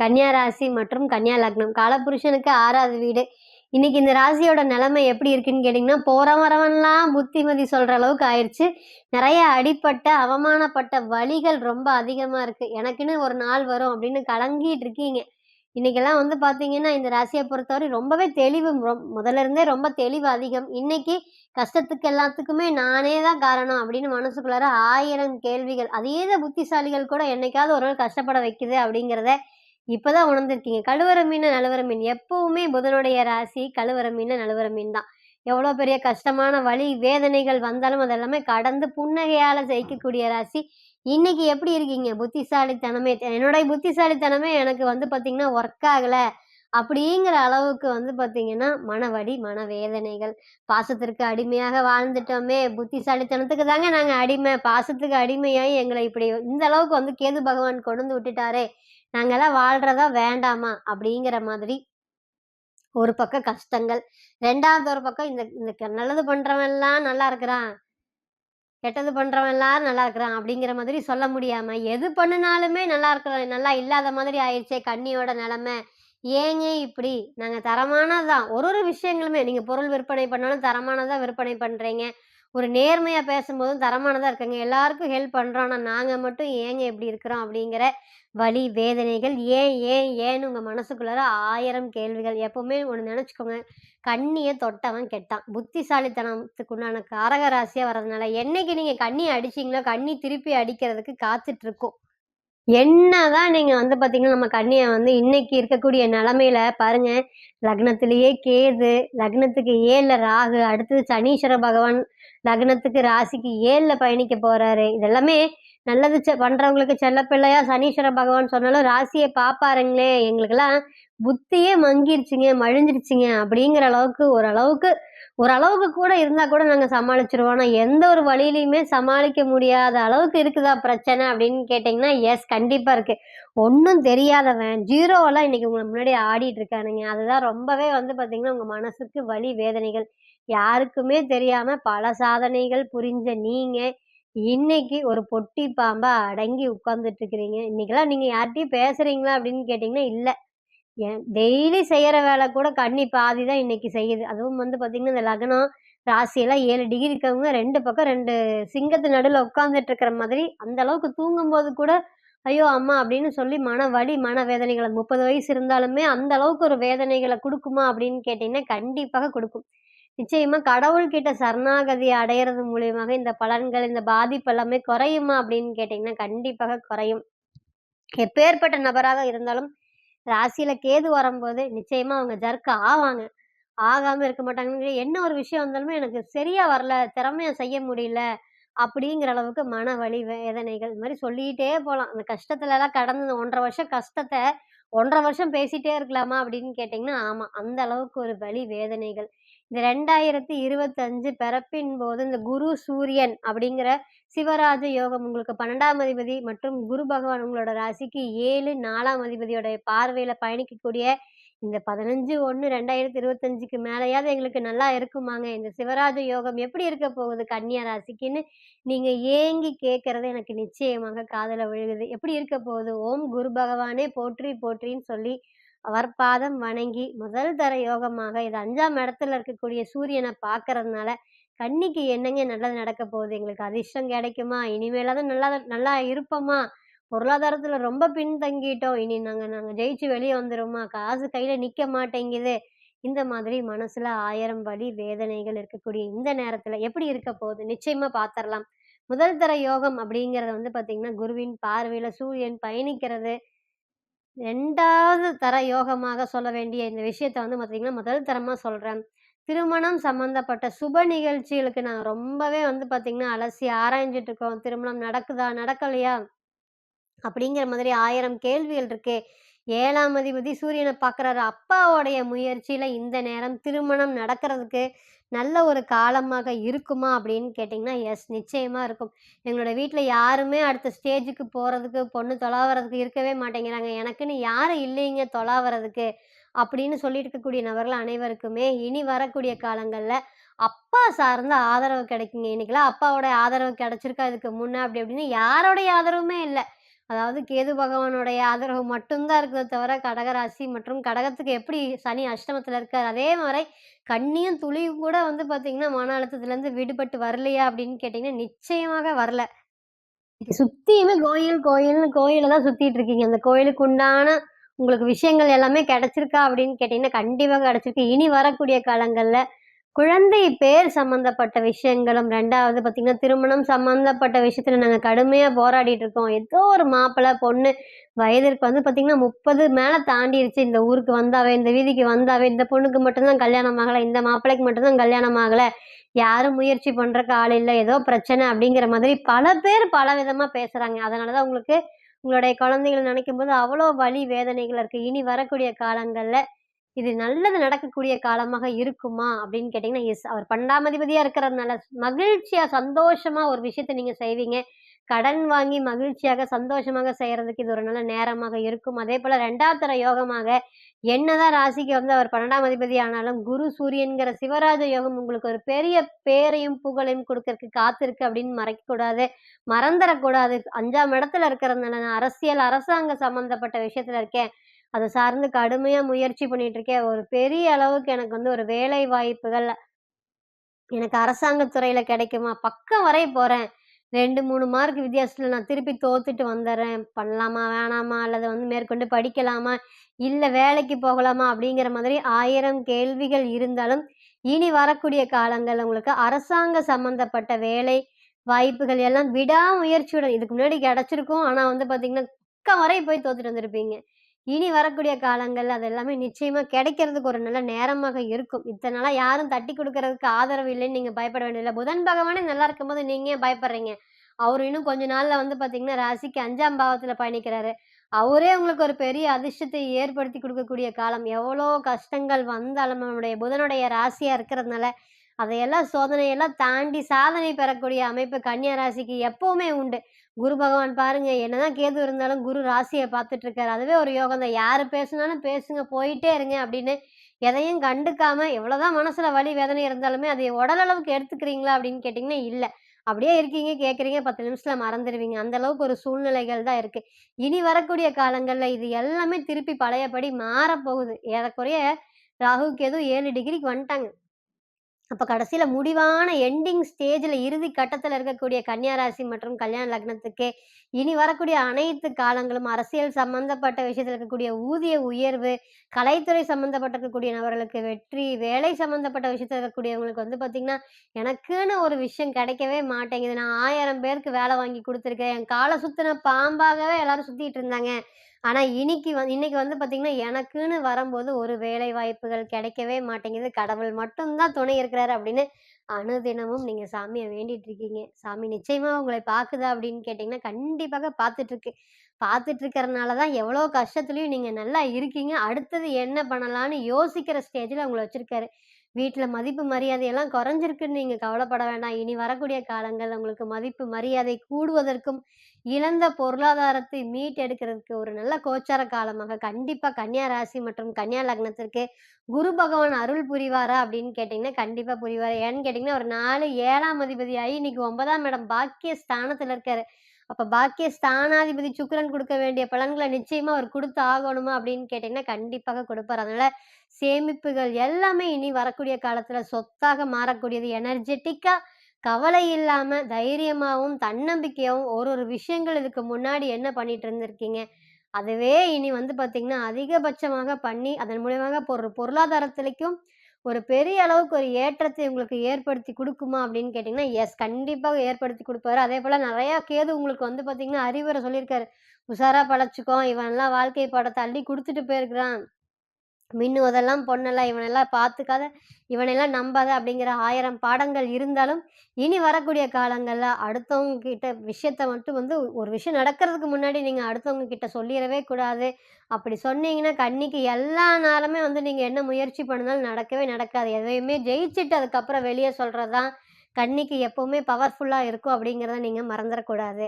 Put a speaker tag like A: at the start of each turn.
A: கன்னியா ராசி மற்றும் கன்னியா லக்னம். காலபுருஷனுக்கு ஆறாவது வீடு. இன்னைக்கு இந்த ராசியோட நிலைமை எப்படி இருக்குன்னு கேட்டிங்கன்னா போற வரவன்லாம் புத்திமதி சொல்ற அளவுக்கு ஆயிடுச்சு நிறைய அடிப்பட்ட அவமானப்பட்ட வழிகள் ரொம்ப அதிகமா இருக்கு. எனக்குன்னு ஒரு நாள் வரும் அப்படின்னு கலங்கிட்டு இருக்கீங்க. இன்னைக்கெல்லாம் வந்து பார்த்தீங்கன்னா இந்த ராசியை பொறுத்தவரை ரொம்பவே தெளிவு முதல்ல இருந்தே ரொம்ப தெளிவு அதிகம். இன்னைக்கு கஷ்டத்துக்கு எல்லாத்துக்குமே நானே தான் காரணம் அப்படின்னு மனசுக்குள்ளார ஆயிரம் கேள்விகள். அதே தான் புத்திசாலிகள் கூட என்னைக்காவது ஒரு நாள் கஷ்டப்பட வைக்குது அப்படிங்கிறத இப்பதான் உணர்ந்திருக்கீங்க. கழுவர மீன் நழுவர மீன். எப்பவுமே புதனுடைய ராசி கழுவர மீன் நழுவர மீன் தான். எவ்வளோ பெரிய கஷ்டமான வழி வேதனைகள் வந்தாலும் அதெல்லாமே கடந்து புன்னகையால் ஜெயிக்கக்கூடிய ராசி. இன்னைக்கு எப்படி இருக்கீங்க? புத்திசாலித்தனமே என்னுடைய புத்திசாலித்தனமே எனக்கு வந்து பார்த்தீங்கன்னா ஒர்க் ஆகலை. அப்படிங்கிற அளவுக்கு வந்து பாத்தீங்கன்னா மனவடி மனவேதனைகள். பாசத்திற்கு அடிமையாக வாழ்ந்துட்டோமே. புத்திசாலித்தனத்துக்கு தாங்க நாங்கள் அடிமை. பாசத்துக்கு அடிமையாகி எங்களை இப்படி இந்த அளவுக்கு வந்து கேது பகவான் கொண்டு வந்து விட்டுட்டாரே. நாங்கெல்லாம் வாழ்றதா வேண்டாமா? அப்படிங்கிற மாதிரி ஒரு பக்கம் கஷ்டங்கள். ரெண்டாவது ஒரு பக்கம் இந்த இந்த க- நல்லது பண்றவன் நல்லா இருக்கிறான். கெட்டது பண்றவன் நல்லா இருக்கிறான் அப்படிங்கிற மாதிரி சொல்ல முடியாம எது பண்ணினாலுமே நல்லா இருக்கிற நல்லா இல்லாத மாதிரி ஆயிடுச்சே கண்ணியோட நிலைமை. ஏங்க இப்படி? நாங்க தரமானதான் ஒரு ஒரு விஷயங்களுமே. நீங்க பொருள் விற்பனை பண்ணாலும் தரமானதாக விற்பனை பண்றீங்க. ஒரு நேர்மையாக பேசும்போதும் தரமானதாக இருக்குங்க. எல்லாருக்கும் ஹெல்ப் பண்றோம் நாங்கள் மட்டும் ஏங்க இப்படி இருக்கிறோம் அப்படிங்கிற வழி வேதனைகள் ஏன் ஏன் ஏன்னு உங்கள் மனசுக்குள்ளார ஆயிரம் கேள்விகள். எப்போவுமே ஒன்று நினச்சிக்கோங்க. கண்ணியை தொட்டவன் கெட்டான். புத்திசாலித்தனத்துக்கு உண்டான காரக வர்றதுனால என்னைக்கு நீங்கள் கண்ணி அடிச்சிங்களோ கண்ணி திருப்பி அடிக்கிறதுக்கு காத்துட்ருக்கோம் என்னதான் நீங்க வந்து பாத்தீங்கன்னா நம்ம கண்ணியை வந்து இன்னைக்கு இருக்கக்கூடிய நிலைமையில பாருங்க. லக்னத்திலேயே கேது லக்னத்துக்கு ஏழுல ராகு அடுத்தது சனீஸ்வர பகவான் லக்னத்துக்கு ராசிக்கு ஏழுல பயணிக்க போறாரு. இதெல்லாமே நல்லது செ- பண்றவங்களுக்கு செல்லப்பிள்ளையா சனீஸ்வர பகவான் சொன்னாலும் ராசியை பாப்பாருங்களே எங்களுக்கெல்லாம் புத்தியே மங்கிருச்சுங்க மழிஞ்சிருச்சுங்க அப்படிங்கிற அளவுக்கு ஓரளவுக்கு ஓரளவுக்கு கூட இருந்தா கூட நாங்க சமாளிச்சிருவோம். ஆனா எந்த ஒரு வழியிலையுமே சமாளிக்க முடியாத அளவுக்கு இருக்குதா பிரச்சனை அப்படின்னு கேட்டிங்கன்னா எஸ் கண்டிப்பா இருக்கு. ஒன்றும் தெரியாதவன் ஜீரோவெல்லாம் இன்னைக்கு உங்களை முன்னாடி ஆடிட்டு இருக்கானுங்க. அதுதான் ரொம்பவே வந்து பாத்தீங்கன்னா உங்க மனசுக்கு வலி வேதனைகள். யாருக்குமே தெரியாம பல சாதனைகள் புரிஞ்ச நீங்க இன்னைக்கு ஒரு பொட்டி பாம்பா அடங்கி உட்கார்ந்துட்டு இருக்கிறீங்க. இன்னைக்கெல்லாம் நீங்க யார்கிட்டயும் பேசுறீங்களா அப்படின்னு கேட்டிங்கன்னா இல்லை. ஏன் டெய்லி செய்கிற வேலை கூட கண்ணி பாதி தான் இன்னைக்கு செய்யுது. அதுவும் வந்து பார்த்திங்கன்னா இந்த லக்னம் ராசியெல்லாம் ஏழு டிகிரி இருக்கவங்க ரெண்டு பக்கம் ரெண்டு சிங்கத்து நடுவில் உட்காந்துட்டு இருக்கிற மாதிரி அந்த அளவுக்கு தூங்கும்போது கூட ஐயோ அம்மா அப்படின்னு சொல்லி மன வலி மன வேதனைகளை முப்பது வயசு இருந்தாலுமே அந்த அளவுக்கு ஒரு வேதனைகளை கொடுக்குமா அப்படின்னு கேட்டிங்கன்னா கண்டிப்பாக கொடுக்கும். நிச்சயமா கடவுள்கிட்ட சரணாகதி அடையிறது மூலியமாக இந்த பலன்கள் இந்த பாதிப்பு எல்லாமே குறையுமா அப்படின்னு கேட்டிங்கன்னா கண்டிப்பாக குறையும். எப்பேற்பட்ட நபராக இருந்தாலும் ராசியில கேது வரும்போது நிச்சயமா அவங்க ஜர்க்க ஆவாங்க. ஆகாம இருக்க மாட்டாங்க என்ன ஒரு விஷயம் வந்தாலுமே எனக்கு சரியா வரல திறமையா செய்ய முடியல அப்படிங்கிற அளவுக்கு மன வலி வேதனைகள் இந்த மாதிரி சொல்லிக்கிட்டே போகலாம் அந்த கஷ்டத்துல எல்லாம் கடந்து ஒன்றரை வருஷம் கஷ்டத்தை ஒன்றரை வருஷம் பேசிட்டே இருக்கலாமா அப்படின்னு கேட்டிங்கன்னா ஆமாம் அந்த அளவுக்கு ஒரு வழி வேதனைகள். இந்த ரெண்டாயிரத்தி இருபத்தஞ்சு பிறப்பின் போது இந்த குரு சூரியன் அப்படிங்கிற சிவராஜ யோகம் உங்களுக்கு பன்னெண்டாம் அதிபதி மற்றும் குரு பகவான் உங்களோட ராசிக்கு ஏழு நாலாம் அதிபதியோட பார்வையில் பயணிக்கக்கூடிய இந்த பதினஞ்சு ஒன்று ரெண்டாயிரத்தி இருபத்தஞ்சுக்கு மேலேயாவது எங்களுக்கு நல்லா இருக்குமாங்க. இந்த சிவராஜ யோகம் எப்படி இருக்க போகுது கன்னியா ராசிக்குன்னு நீங்கள் ஏங்கி கேட்குறது எனக்கு நிச்சயமாக காதுல விழுகுது. எப்படி இருக்க போகுது? ஓம் குரு பகவானே போற்றி போற்றின்னு சொல்லி அவர் பாதம் வணங்கி முதல் தர யோகமாக இது அஞ்சாம் இடத்துல இருக்கக்கூடிய சூரியனை பார்க்கறதுனால கன்னிக்கு என்னங்க நல்லது நடக்க போகுது? எங்களுக்கு அதிர்ஷ்டம் கிடைக்குமா? இனிமேலாவது நல்லா நல்லா இருப்போமா? பொருளாதாரத்தில் ரொம்ப பின்தங்கிட்டோம். இனி நாங்கள் நாங்கள் ஜெயிச்சு வெளியே வந்துடுமா காசு கையில் நிற்க மாட்டேங்குது. இந்த மாதிரி மனசில் ஆயிரம் படி வேதனைகள் இருக்கக்கூடிய இந்த நேரத்தில் எப்படி இருக்க போகுது? நிச்சயமாக பார்த்துடலாம் முதல் தர யோகம் அப்படிங்கிறத வந்து பார்த்திங்கன்னா குருவின் பார்வையில் சூரியன் பயணிக்கிறது. ரெண்டாவது தர யோகமாக சொல்ல வேண்டிய இந்த விஷயத்த வந்து பார்த்திங்கன்னா முதல் தரமாக சொல்கிறேன் திருமணம் சம்மந்தப்பட்ட சுப நிகழ்ச்சிகளுக்கு நான் ரொம்பவே வந்து பார்த்திங்கன்னா அலசி ஆராய்ஞ்சிட்ருக்கோம் திருமணம் நடக்குதா நடக்கலையா? அப்படிங்கிற மாதிரி ஆயிரம் கேள்விகள் இருக்கு. ஏழாம் அதிபதி சூரியனை பார்க்குறாரு. அப்பாவோடைய முயற்சியில் இந்த நேரம் திருமணம் நடக்கிறதுக்கு நல்ல ஒரு காலமாக இருக்குமா அப்படின்னு கேட்டிங்கன்னா எஸ் நிச்சயமாக இருக்கும். எங்களோட வீட்டில் யாருமே அடுத்த ஸ்டேஜுக்கு போகிறதுக்கு பொண்ணு தொலாவறதுக்கு இருக்கவே மாட்டேங்கிறாங்க. எனக்குன்னு யாரும் இல்லைங்க தொலாவறதுக்கு அப்படின்னு சொல்லிட்டு இருக்கக்கூடிய நபர்கள் அனைவருக்குமே இனி வரக்கூடிய காலங்களில் அப்பா சார்ந்த ஆதரவு கிடைக்குங்க. இன்னைக்கெல்லாம் அப்பாவோட ஆதரவு கிடைச்சிருக்கா? இதுக்கு முன்னே அப்படி அப்படின்னு யாரோடைய ஆதரவுமே இல்லை. அதாவது கேது பகவானுடைய ஆதரவு மட்டும்தான் தான் தவிர கடகராசி மற்றும் கடகத்துக்கு எப்படி சனி அஷ்டமத்தில் இருக்கார் அதே மாதிரி கண்ணியும் துளியும் கூட வந்து பார்த்தீங்கன்னா, மன அழுத்தத்துலேருந்து விடுபட்டு வரலையா அப்படின்னு கேட்டிங்கன்னா நிச்சயமாக வரல. சுற்றியுமே கோயில், கோயில்னு கோயிலை தான் சுற்றிட்டு இருக்கீங்க. அந்த கோயிலுக்கு உண்டான உங்களுக்கு விஷயங்கள் எல்லாமே கிடைச்சிருக்கா அப்படின்னு கேட்டிங்கன்னா கண்டிப்பாக கிடைச்சிருக்கு. இனி வரக்கூடிய காலங்களில் குழந்தை பேர் சம்மந்தப்பட்ட விஷயங்களும், ரெண்டாவது பார்த்தீங்கன்னா, திருமணம் சம்மந்தப்பட்ட விஷயத்துல நாங்கள் கடுமையாக போராடிட்டு இருக்கோம். ஏதோ ஒரு மாப்பிள்ளை, பொண்ணு வயதிற்கு வந்து பார்த்தீங்கன்னா, முப்பது மேலே தாண்டிடுச்சு இந்த ஊருக்கு வந்தாவே, இந்த வீதிக்கு வந்தாவே, இந்த பொண்ணுக்கு மட்டும்தான் கல்யாணம் ஆகலை இந்த மாப்பிள்ளைக்கு மட்டும்தான் கல்யாணம் ஆகலை. யாரும் முயற்சி பண்ணுறக்கு ஆள் இல்லை ஏதோ பிரச்சனை அப்படிங்கிற மாதிரி பல பேர் பல விதமாக பேசுகிறாங்க அதனால தான் உங்களுக்கு உங்களுடைய குழந்தைகள் நினைக்கும் போது அவ்வளோ வலி, வேதனைகள் இருக்குது இனி வரக்கூடிய காலங்களில் இது நல்லது நடக்கக்கூடிய காலமாக இருக்குமா அப்படின்னு கேட்டீங்கன்னா, எஸ். அவர் 12ஆம் இருக்கிறதுனால மகிழ்ச்சியா, சந்தோஷமா ஒரு விஷயத்த நீங்க செய்வீங்க. கடன் வாங்கி மகிழ்ச்சியாக, சந்தோஷமாக செய்கிறதுக்கு இது ஒரு நல்ல நேரமாக இருக்கும். அதேபோல 2வது தர யோகமாக என்னதான் ராசிக்கு வந்து அவர் 12ஆம் அதிபதி ஆனாலும், குரு, சூரியன்கிற சிவராஜ யோகம் உங்களுக்கு ஒரு பெரிய பேரையும், புகழையும் கொடுக்கறதுக்கு காத்திருக்கு அப்படின்னு மறைக்கக்கூடாது. மறந்துறக்கூடாது. அஞ்சாம் இடத்துல இருக்கிறதுனால நான் அரசியல், அரசாங்கம் சம்மந்தப்பட்ட விஷயத்துல இருக்கேன். அதை சார்ந்து கடுமையாக முயற்சி பண்ணிட்டு இருக்கேன். ஒரு பெரிய அளவுக்கு எனக்கு வந்து ஒரு வேலை வாய்ப்புகள் எனக்கு அரசாங்க துறையில் கிடைக்குமா? பக்கம் வரை போகிறேன் ரெண்டு மூணு மார்க் வித்தியாசத்தில் நான் திருப்பி தோத்துட்டு வந்துடுறேன் பண்ணலாமா? வேணாமா? அல்லது வந்து மேற்கொண்டு படிக்கலாமா? இல்லை வேலைக்கு போகலாமா? அப்படிங்கிற மாதிரி ஆயிரம் கேள்விகள் இருந்தாலும், இனி வரக்கூடிய காலங்கள் உங்களுக்கு அரசாங்க சம்மந்தப்பட்ட வேலை வாய்ப்புகள் எல்லாம் விடாமுயற்சியுடன் இதுக்கு முன்னாடி கிடச்சிருக்கும் ஆனால் வந்து பார்த்தீங்கன்னா, பக்கம் வரை போய் தோத்துட்டு வந்திருப்பீங்க. இனி வரக்கூடிய காலங்கள் அது எல்லாமே நிச்சயமா கிடைக்கிறதுக்கு ஒரு நல்ல நேரமாக இருக்கும். இத்தனை நாளா யாரும் தட்டி கொடுக்கறதுக்கு ஆதரவு இல்லைன்னு நீங்க பயப்பட வேண்டியதில்லை புதன் பகவானே நல்லா இருக்கும்போது நீங்க ஏன் பயப்படுறீங்க? அவர் இன்னும் கொஞ்ச நாள்ல வந்து பார்த்தீங்கன்னா, ராசிக்கு அஞ்சாம் பாவத்துல பயணிக்கிறாரு. அவரே உங்களுக்கு ஒரு பெரிய அதிர்ஷ்டத்தை ஏற்படுத்தி கொடுக்கக்கூடிய காலம். எவ்வளோ கஷ்டங்கள் வந்தாலும் நம்முடைய புதனுடைய ராசியா இருக்கிறதுனால, அதையெல்லாம் சோதனையெல்லாம் தாண்டி சாதனை பெறக்கூடிய அமைப்பு கன்னியா ராசிக்கு எப்பவுமே உண்டு. குரு பகவான் பாருங்க, என்னதான் கேது இருந்தாலும் குரு ராசியை பார்த்துட்டு இருக்காரு. அதுவே ஒரு யோகம் தான். யாரு பேசுனாலும் பேசுங்க, போயிட்டே இருங்க அப்படின்னு எதையும் கண்டுக்காம எவ்வளவுதான் மனசுல வலி, வேதனை இருந்தாலுமே அதை உடலளவுக்கு எடுத்துக்கிறீங்களா அப்படின்னு கேட்டீங்கன்னா, இல்லை அப்படியே இருக்கீங்க, கேட்குறீங்க, 10 நிமிஷத்துல மறந்துடுவீங்க அந்த அளவுக்கு ஒரு சூழ்நிலைகள் தான் இருக்கு. இனி வரக்கூடிய காலங்கள்ல இது எல்லாமே திருப்பி பழையபடி மாறப்போகுது. ஏறக்குறைய ராகு, கேது ஏழு டிகிரிக்கு வந்துட்டாங்க. அப்போ கடைசியில் முடிவான எண்டிங் ஸ்டேஜில் இறுதி கட்டத்தில் இருக்கக்கூடிய கன்னியா ராசி மற்றும் கல்யாண லக்னத்துக்கு இனி வரக்கூடிய அனைத்து காலங்களும் அரசியல் சம்பந்தப்பட்ட விஷயத்தில் இருக்கக்கூடிய ஊதிய உயர்வு, கலைத்துறை சம்பந்தப்பட்டு இருக்கக்கூடிய நபர்களுக்கு வெற்றி, வேலை சம்பந்தப்பட்ட விஷயத்தில் இருக்கக்கூடியவங்களுக்கு வந்து பார்த்திங்கன்னா எனக்குன்னு ஒரு விஷயம் கிடைக்கவே மாட்டேங்குது. நான் ஆயிரம் பேருக்கு வேலை வாங்கி கொடுத்துருக்கேன் என் காலை சுற்றின பாம்பாகவே எல்லாரும் சுற்றிட்டு இருந்தாங்க. ஆனா இன்னைக்கு வந்து இன்னைக்கு வந்து பார்த்தீங்கன்னா, எனக்குன்னு வரும்போது ஒரு வேலை வாய்ப்புகள் கிடைக்கவே மாட்டேங்குது. கடவுள் மட்டும்தான் துணை இருக்கிறாரு அப்படின்னு அனுதினமும் நீங்க சாமியை வேண்டிட்டு இருக்கீங்க. சாமி நிச்சயமா உங்களை பார்க்குதா அப்படின்னு கேட்டீங்கன்னா, கண்டிப்பாக பார்த்துட்டுருக்கு. பார்த்துட்டு இருக்கிறனால தான் எவ்வளோ கஷ்டத்துலயும் நீங்க நல்லா இருக்கீங்க. அடுத்தது என்ன பண்ணலான்னு யோசிக்கிற ஸ்டேஜ்ல உங்களை வச்சிருக்காரு. வீட்டில் மதிப்பு, மரியாதை எல்லாம் குறைஞ்சிருக்குன்னு நீங்கள் கவலைப்பட வேண்டாம். இனி வரக்கூடிய காலங்கள் உங்களுக்கு மதிப்பு, மரியாதை கூடுவதற்கும், இழந்த பொருளாதாரத்தை மீட்டெடுக்கிறதுக்கு ஒரு நல்ல கோச்சார காலமாக கண்டிப்பாக கன்னியா ராசி மற்றும் கன்னியா லக்னத்திற்கு குரு பகவான் அருள் புரிவாரா அப்படின்னு கேட்டிங்கன்னா கண்டிப்பாக புரிவார் ஏன்னு கேட்டிங்கன்னா ஒரு 4 7ஆம் அதிபதியாகி இன்னைக்கு ஒன்பதாம் இடம் பாக்கிய ஸ்தானத்தில் இருக்காரு. அப்போ பாக்கிய ஸ்தானாதிபதி சுக்கரன் கொடுக்க வேண்டிய பலன்களை நிச்சயமாக அவர் கொடுத்து ஆகணுமா அப்படின்னு கேட்டிங்கன்னா கண்டிப்பாக கொடுப்பார் அதனால் சேமிப்புகள் எல்லாமே இனி வரக்கூடிய காலத்தில் சொத்தாக மாறக்கூடியது. எனர்ஜெட்டிக்காக கவலை இல்லாமல் தைரியமாகவும் தன்னம்பிக்கையாகவும் ஒரு ஒரு விஷயங்கள் இதுக்கு முன்னாடி என்ன பண்ணிட்டு இருந்திருக்கீங்க, அதுவே இனி வந்து பார்த்தீங்கன்னா, அதிகபட்சமாக பண்ணி அதன் மூலியமாக ஒரு பொருளாதாரத்திலைக்கும் ஒரு பெரிய அளவுக்கு ஒரு ஏற்றத்தை உங்களுக்கு ஏற்படுத்தி கொடுக்குமா அப்படின்னு கேட்டிங்கன்னா எஸ் கண்டிப்பாக ஏற்படுத்தி கொடுப்பாரு அதே போல் நிறையா கேது உங்களுக்கு வந்து பார்த்தீங்கன்னா, அறிவுரை சொல்லியிருக்காரு. உஷாராக பொழச்சுக்கோ, இவன்லாம் வாழ்க்கை பாடத்த அள்ளி கொடுத்துட்டு போயிருக்கிறான். மின்னுவதெல்லாம் பொண்ணெல்லாம் இவனெல்லாம் பார்த்துக்காத, இவனெல்லாம் நம்பாத" அப்படிங்கிற ஆயிரம் பாடங்கள் இருந்தாலும், இனி வரக்கூடிய காலங்களில் அடுத்தவங்க கிட்ட விஷயத்த மட்டும் வந்து ஒரு விஷயம் நடக்கிறதுக்கு முன்னாடி நீங்கள் அடுத்தவங்க கிட்ட சொல்லிடவே கூடாது. அப்படி சொன்னீங்கன்னா, கண்ணிக்கு எல்லா நாளுமே வந்து நீங்கள் என்ன முயற்சி பண்ணாலும் நடக்கவே நடக்காது. எதையுமே ஜெயிச்சுட்டு அதுக்கப்புறம் வெளியே சொல்கிறது தான் கண்ணிக்கு எப்பவுமே பவர்ஃபுல்லாக இருக்கும் அப்படிங்கிறத நீங்கள் மறந்துடக்கூடாது